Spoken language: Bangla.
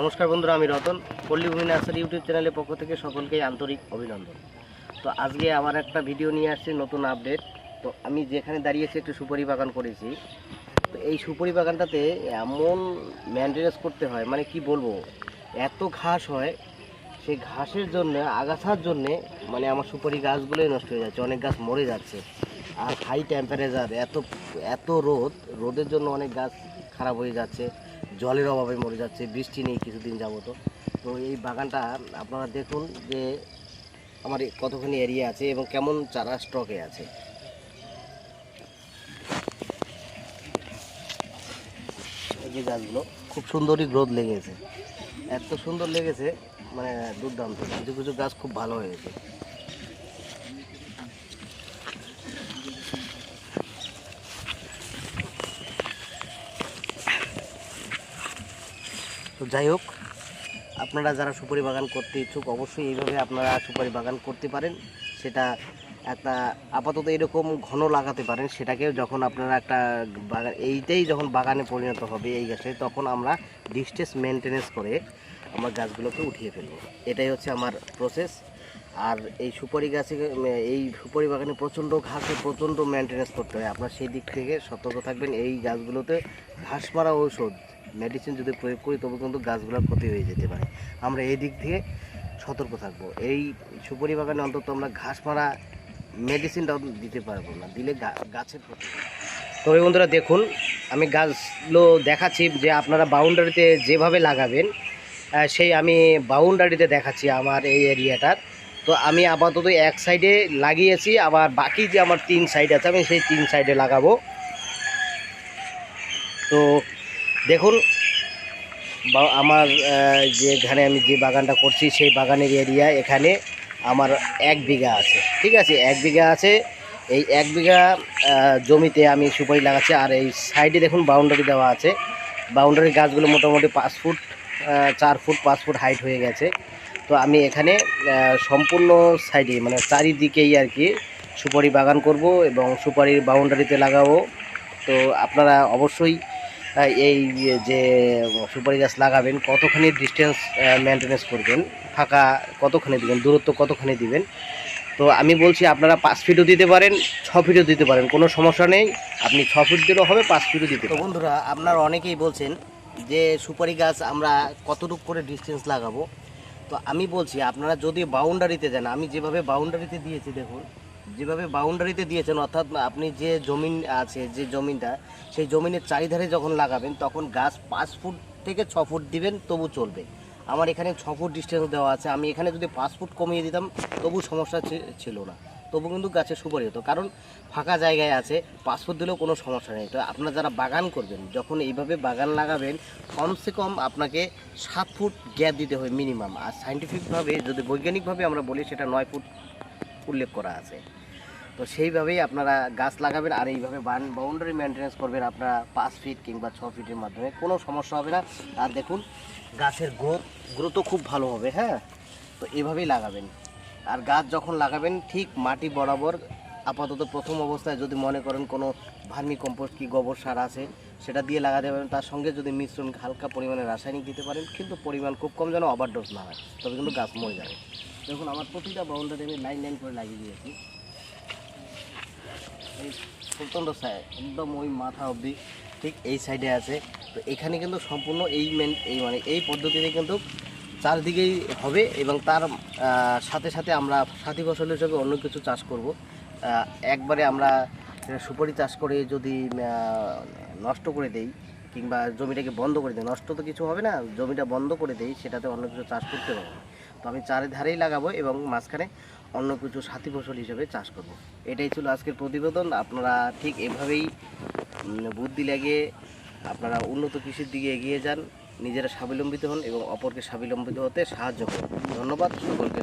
নমস্কার বন্ধুরা, আমি রতন। পল্লীভূমি নার্সারি ইউটিউব চ্যানেলের পক্ষ থেকে সকলকেই আন্তরিক অভিনন্দন। তো আজকে আবার একটা ভিডিও নিয়ে আসছি, নতুন আপডেট। তো আমি যেখানে দাঁড়িয়েছি একটু সুপারি বাগান করেছি। তো এই সুপারি বাগানটাতে এমন মেনটেনেন্স করতে হয় মানে কি বলব, এত ঘাস হয়, সেই ঘাসের জন্য, আগাছার জন্যে মানে আমার সুপারি গাছগুলোই নষ্ট হয়ে যাচ্ছে, অনেক গাছ মরে যাচ্ছে। আর হাই টেম্পারেচার এত এত রোদ, রোদের জন্য অনেক গাছ খারাপ হয়ে যাচ্ছে। জলের অভাবে মরে যাচ্ছে, বৃষ্টি নেই কিছুদিন যাবত। তো এই বাগানটা আপনারা দেখুন যে আমার কতখানি এরিয়া আছে এবং কেমন চারা স্টকে আছে। যে গাছগুলো, খুব সুন্দরই গ্রোথ লেগেছে। এত সুন্দর লেগেছে মানে দুর্দান্ত। কিছু কিছু গাছ খুব ভালো হয়েছে। তো যাই হোক, আপনারা যারা সুপারি বাগান করতে ইচ্ছুক, অবশ্যই এইভাবে আপনারা সুপারি বাগান করতে পারেন। সেটা একটা আপাতত এরকম ঘন লাগাতে পারেন। সেটাকেও যখন আপনারা একটা বাগান এইটাই যখন বাগানে পরিণত হবে এই গাছে, তখন আমরা ডিস্টেন্স মেনটেনেন্স করে আমার গাছগুলোকে উঠিয়ে ফেলব। এটাই হচ্ছে আমার প্রসেস আর এই সুপারি গাছে এই সুপারি বাগানে প্রচণ্ড ঘাসে প্রচণ্ড মেনটেনেন্স করতে হয়। আপনার সেই দিক থেকে সতর্ক থাকবেন এই গাছগুলোতে ঘাস মারা ঔষধ মেডিসিন যদি প্রয়োগ করি তবে কিন্তু গাছগুলোর ক্ষতি হয়ে যেতে পারে। আমরা এই দিক থেকে সতর্ক থাকব। এই সুপারি বাগানে অন্তত আমরা ঘাস মারা মেডিসিনটাও দিতে পারব না, দিলে গাছের ক্ষতি তবে বন্ধুরা দেখুন, আমি গাছগুলো দেখাচ্ছি যে আপনারা বাউন্ডারিতে যেভাবে লাগাবেন সেই আমি বাউন্ডারিতে দেখাচ্ছি আমার এই এরিয়াটার তো আমি আপাতত এক সাইডে লাগিয়েছি আবার বাকি যে আমার তিন সাইড আছে আমি সেই তিন সাইডে লাগাবো। তো দেখুন আমার আহ, যেখানে আমি যে বাগানটা করছি সেই বাগানের এরিয়া এখানে আমার এক বিঘা আছে ঠিক আছে? এক বিঘা আছে। এই এক বিঘা জমিতে আমি সুপারি লাগাচ্ছি আর এই সাইডে দেখুন বাউন্ডারি দেওয়া আছে। বাউন্ডারি গাছগুলো মোটামুটি পাঁচ ফুট চার ফুট পাঁচ ফুট হাইট হয়ে গেছে। তো আমি এখানে সম্পূর্ণ সাইডে মানে চারিদিকেই আর কি সুপারি বাগান করব এবং সুপারির বাউন্ডারিতে লাগাবো। তো আপনারা অবশ্যই এই যে সুপারি গাছ লাগাবেন কতখানি ডিস্টেন্স মেনটেনেন্স করবেন ফাঁকা কতখানি দিবেন দূরত্ব কতখানি দিবেন। তো আমি বলছি আপনারা পাঁচ ফিটও দিতে পারেন ছ ফিটও দিতে পারেন কোনো সমস্যা নেই। আপনি ছ ফিট দিলেও হবে পাঁচ ফিটও দিতে তো বন্ধুরা আপনারা অনেকেই বলছেন যে সুপারি গাছ আমরা কতটুকু করে ডিস্টেন্স লাগাবো? তো আমি বলছি, আপনারা যদি বাউন্ডারিতে যান, আমি যেভাবে বাউন্ডারিতে দিয়েছি দেখুন, যেভাবে বাউন্ডারিতে দিয়েছেন, অর্থাৎ আপনি যে জমিন আছে, যে জমিনটা, সেই জমিনের চারিধারে যখন লাগাবেন, তখন গাছ পাঁচ ফুট থেকে ছ ফুট দিবেন, তবু চলবে। আমার এখানে ছ ফুট ডিস্টেন্স দেওয়া আছে, আমি এখানে যদি পাঁচ ফুট কমিয়ে দিতাম, তবু সমস্যা ছিল না। তবু কিন্তু গাছে সুপারি হতো কারণ ফাঁকা জায়গায় আছে ফুট দিলেও কোনো সমস্যা নেই। তো আপনারা যারা বাগান করবেন, যখন এইভাবে বাগান লাগাবেন, কমসে কম আপনাকে সাত ফুট গ্যাপ দিতে হবে মিনিমাম। আর সাইন্টিফিকভাবে, যদি বৈজ্ঞানিকভাবে আমরা বলি, সেটা নয় ফুট উল্লেখ করা আছে। তো সেইভাবেই আপনারা গাছ লাগাবেন, আর এইভাবে বাউন্ডারি মেনটেন্স করবেন আপনারা পাঁচ ফিট কিংবা ছ ফিটের মাধ্যমে। কোনো সমস্যা হবে না। আর দেখুন, গাছের গ্রোথ গ্রোথও খুব ভালো হবে হ্যাঁ? তো এভাবেই লাগাবেন। আর গাছ যখন লাগাবেন, ঠিক মাটি বরাবর আপাতত প্রথম অবস্থায় যদি মনে করেন কোনো ভার্মি কম্পোস্ট কি গোবর সার আছে, সেটা দিয়ে লাগাতে পারেন। তার সঙ্গে যদি মিশ্রণ হালকা পরিমাণে রাসায়নিক দিতে পারেন, কিন্তু পরিমাণ খুব কম যেন ওভারডোজ না হয়, তবে কিন্তু গাছ মরে যাবে। দেখুন, আমার প্রতিটা বাউন্ডারি আমি লাইন লাইন করে লাগিয়ে দিয়েছি। এই প্রচণ্ড সাইড একদম ওই মাথা অবধি, ঠিক এই সাইডে আছে। তো এখানে কিন্তু সম্পূর্ণ এই মেন এই মানে এই পদ্ধতিতে কিন্তু চারদিকেই হবে এবং তার সাথে সাথে আমরা সাথী ফসল হিসেবে অন্য কিছু চাষ করব। একবারে আমরা সুপারি চাষ করে যদি নষ্ট করে দেই কিংবা জমিটাকে বন্ধ করে দিই, নষ্ট তো কিছু হবে না, জমিটা বন্ধ করে দেই, সেটাতে অন্য কিছু চাষ করতে পারব তো আমি চারিধারেই লাগাবো এবং মাঝখানে অন্য কিছু সাথী ফসল হিসেবে চাষ করব। এটাই ছিল আজকের প্রতিবেদন। আপনারা ঠিক এভাবেই বুদ্ধি লাগিয়ে আপনারা উন্নত কৃষির দিকে এগিয়ে যান। নিজেরা স্বাবলম্বিত হন এবং অপরকে স্বাবলম্বিত হতে সাহায্য করুন। ধন্যবাদ সকলকে।